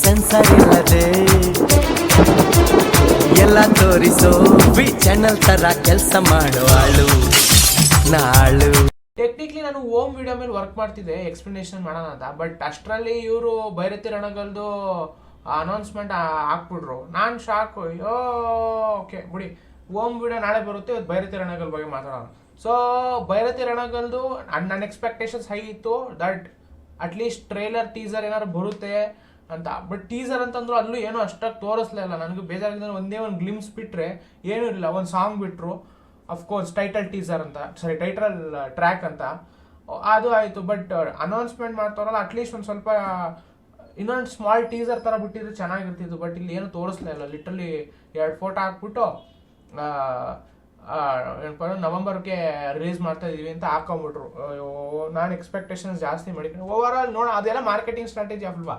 Sensor ಇಲ್ಲದೆ ಎಲ್ಲ ತೋರಿಸೋ ವಿ ಚಾನಲ್ ತರ ಕೆಲಸ ಮಾಡುವಾಳು ನಾಳು ಟೆಕ್ನಿಕ್ಲಿ ನಾನು ಓಮ್ ವಿಡಿಯೋ ಮೇಲೆ ವರ್ಕ್ ಮಾಡ್ತಿದ್ದೆ ಎಕ್ಸ್ಪ್ಲನೇಷನ್ ಮಾಡೋಣ ಅಂತ. ಬಟ್ ಅಷ್ಟರಲ್ಲಿ ಇವರು ಭೈರತಿ ರಣಗಲ್ದು ಅನೌನ್ಸ್ಮೆಂಟ್ ಹಾಕ್ಬಿಟ್ರು. ನಾನು ಶಾಕ್ ಅಯ್ಯೋ ಓಕೆ ಬಿಡಿ ಓಮ್ ವಿಡಿಯೋ ನಾಳೆ ಬರುತ್ತೆ, ಇವತ್ತು ಭೈರತಿ ರಣಗಲ್ ಬಗ್ಗೆ ಮಾತಾಡೋಣ. ಸೊ ಭೈರತಿ ರಣಗಲ್ದು ನನ್ನ ಎಕ್ಸ್ಪೆಕ್ಟೇಷನ್ಸ್ ಹೈ ಇತ್ತು that at least trailer teaser ಏನಾದ್ರು ಬರುತ್ತೆ ಅಂತ. ಬಟ್ ಟೀಸರ್ ಅಂತಂದ್ರು ಅಲ್ಲೂ ಏನು ಅಷ್ಟಾಗಿ ತೋರಿಸ್ಲೇ ಇಲ್ಲ. ನನಗೆ ಬೇಜಾರಿಂದ ಒಂದೇ ಒಂದು ಗ್ಲಿಮ್ಸ್ ಬಿಟ್ಟರೆ ಏನೂ ಇಲ್ಲ ಒಂದು ಸಾಂಗ್ ಬಿಟ್ಟರು ಅಫ್ಕೋರ್ಸ್ ಟೈಟಲ್ ಟೀಸರ್ ಅಂತ. ಸಾರಿ ಟೈಟಲ್ ಟ್ರ್ಯಾಕ್ ಅಂತ. ಅದು ಆಯಿತು. ಬಟ್ ಅನೌನ್ಸ್ಮೆಂಟ್ ಮಾಡ್ತಾರಲ್ಲ ಅಟ್ಲೀಸ್ಟ್ ಒಂದು ಸ್ವಲ್ಪ, ಇನ್ನೊಂದು ಸ್ಮಾಲ್ ಟೀಸರ್ ಥರ ಬಿಟ್ಟಿದ್ರೆ ಚೆನ್ನಾಗಿರ್ತಿತ್ತು. ಬಟ್ ಇಲ್ಲಿ ಏನು ತೋರಿಸ್ಲೇ ಇಲ್ಲ. ಲಿಟ್ರಲಿ ಎರಡು ಫೋಟೋ ಹಾಕ್ಬಿಟ್ಟು ಏನಪ್ಪ ನವಂಬರ್ಗೆ ರಿಲೀಸ್ ಮಾಡ್ತಾ ಇದೀವಿ ಅಂತ ಹಾಕೊಂಬಿಟ್ರು. ನಾನು ಎಕ್ಸ್ಪೆಕ್ಟೇಷನ್ಸ್ ಜಾಸ್ತಿ ಮಾಡಿದ್ದೀನಿ. ಓವರ್ ಆಲ್ ನೋಡೋಣ. ಅದೆಲ್ಲ ಮಾರ್ಕೆಟಿಂಗ್ ಸ್ಟ್ರಾಟಜಿ ಅಲ್ವಾ?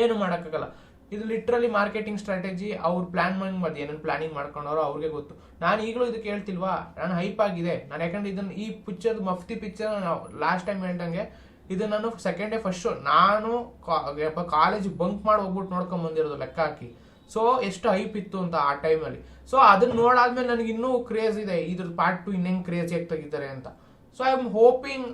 ಏನು ಮಾಡೋಕ್ಕಾಗಲ್ಲ. ಇದು ಲಿಟ್ರಲಿ ಮಾರ್ಕೆಟಿಂಗ್ ಸ್ಟ್ರಾಟಜಿ ಅವ್ರು ಪ್ಲಾನ್ ಮಾಡಿ ಏನೇನು ಪ್ಲಾನಿಂಗ್ ಮಾಡ್ಕೊಂಡವ್ರೋ ಅವ್ರಿಗೆ ಗೊತ್ತು. ನಾನು ಈಗಲೂ ಇದಕ್ಕೆ ಹೇಳ್ತಿಲ್ವಾ? ನಾನು ಹೈಪ್ ಆಗಿದೆ. ನಾನು ಯಾಕಂದ್ರೆ ಇದನ್ನ ಈ picture Mufti picture last time ಹೇಳ್ದಂಗೆ, ಇದು ನಾನು ಸೆಕೆಂಡ್ ಡೇ ಫಸ್ಟ್ ನಾನು ಕಾಲೇಜ್ ಬಂಕ್ ಮಾಡಿ ಹೋಗ್ಬಿಟ್ಟು ನೋಡ್ಕೊಂಡ್ ಬಂದಿರೋದು ಲೆಕ್ಕ ಹಾಕಿ. ಸೊ ಎಷ್ಟು ಹೈಪ್ ಇತ್ತು ಅಂತ ಆ ಟೈಮಲ್ಲಿ ಸೊ ಅದನ್ನ ನೋಡಾದ್ಮೇಲೆ ನನಗೆ ಇನ್ನೂ ಕ್ರೇಜ್ ಇದೆ. ಇದ್ರ ಪಾರ್ಟ್ ಟು ಇನ್ನೇನು ಆಗಿ ತೆಗಿತಾರೆ ಅಂತ. So I am hoping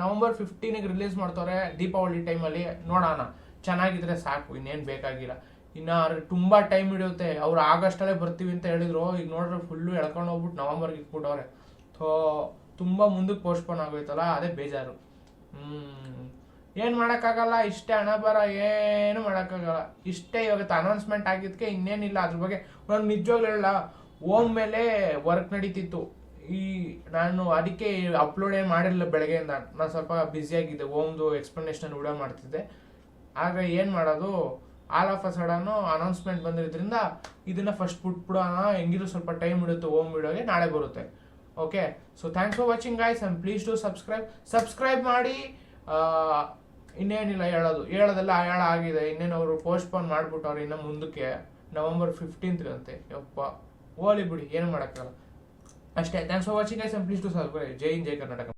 November ಫಿಫ್ಟೀನಿಗೆ release ಮಾಡ್ತಾರೆ ದೀಪಾವಳಿ ಟೈಮಲ್ಲಿ ನೋಡೋಣ. ಚೆನ್ನಾಗಿದ್ರೆ ಸಾಕು, ಇನ್ನೇನು ಬೇಕಾಗಿಲ್ಲ. ಇನ್ನು ತುಂಬ ಟೈಮ್ ಹಿಡಿಯುತ್ತೆ. ಅವ್ರು ಆಗಸ್ಟಲ್ಲೇ ಬರ್ತೀವಿ ಅಂತ ಹೇಳಿದ್ರು. ಈಗ ನೋಡ್ರೆ ಫುಲ್ಲು ಎಳ್ಕೊಂಡು ಹೋಗ್ಬಿಟ್ಟು ನವಂಬರ್ಗೆ ಇಟ್ಬಿಟ್ಟವ್ರೆ. ಥೋ, ತುಂಬ ಮುಂದಕ್ಕೆ ಪೋಸ್ಟ್ಪೋನ್ ಆಗೋಯ್ತಲ್ಲ, ಅದೇ ಬೇಜಾರು. ಏನು ಮಾಡೋಕ್ಕಾಗಲ್ಲ, ಇಷ್ಟೇ ಹಣ ಬರ, ಏನು ಮಾಡೋಕ್ಕಾಗಲ್ಲ. ಇಷ್ಟೇ ಇವಾಗ ಅನೌನ್ಸ್ಮೆಂಟ್ ಆಗಿದ್ದಕ್ಕೆ ಇನ್ನೇನಿಲ್ಲ. ಅದ್ರ ಬಗ್ಗೆ ನಾನು ನಿಜವಾಗ್ಲೂ ಹೇಳಲ್ಲ. ಓಮ್ ಮೇಲೆ ವರ್ಕ್ ನಡೀತಿತ್ತು. ಈ, ನಾನು ಅದಕ್ಕೆ ಅಪ್ಲೋಡ್ ಏನು ಮಾಡಿರಲಿಲ್ಲ ಬೆಳಗ್ಗೆಯಿಂದ. ನಾನು ಸ್ವಲ್ಪ ಬ್ಯುಸಿಯಾಗಿದ್ದೆ ಓಮ್ದು ಎಕ್ಸ್ಪ್ಲನೇಷನ್ ವಿಡಿಯೋ ಮಾಡ್ತಿದ್ದೆ. ಆಗ ಏನು ಮಾಡೋದು? All of a sudden announcement ಬಂದಿರೋದ್ರಿಂದ ಇದನ್ನ ಫಸ್ಟ್ ಬಿಟ್ಬಿಡೋಣ ಹೆಂಗಿದ್ರು ಸ್ವಲ್ಪ ಟೈಮ್ ಇಡುತ್ತೆ ಓಮ್ ವಿಡಿಯೋಗೆ ನಾಳೆ ಬರುತ್ತೆ. Okay so thanks for watching guys and please do subscribe subscribe ಮಾಡಿ ಇನ್ನೇನಿಲ್ಲ, ಹೇಳೋದು. ಹೇಳೋದೆಲ್ಲ ಹೇಳ ಆಗಿದೆ. ಇನ್ನೇನು ಅವರು ಪೋಸ್ಟ್ಪೋನ್ ಮಾಡ್ಬಿಟ್ಟವ್ರು ಇನ್ನು ಮುಂದಕ್ಕೆ ನವಂಬರ್ ಫಿಫ್ಟೀನ್ತ್ಗಂತೆ ಯಪ್ಪ ಓಲಿ ಬಿಡಿ, ಏನು ಮಾಡೋಕ್ಕಲ್ಲ ಅಷ್ಟೇ. Thanks for watching guys and please do subscribe ಜೈ ಇನ್ ಜೈ ಕರ್ನಾಟಕ.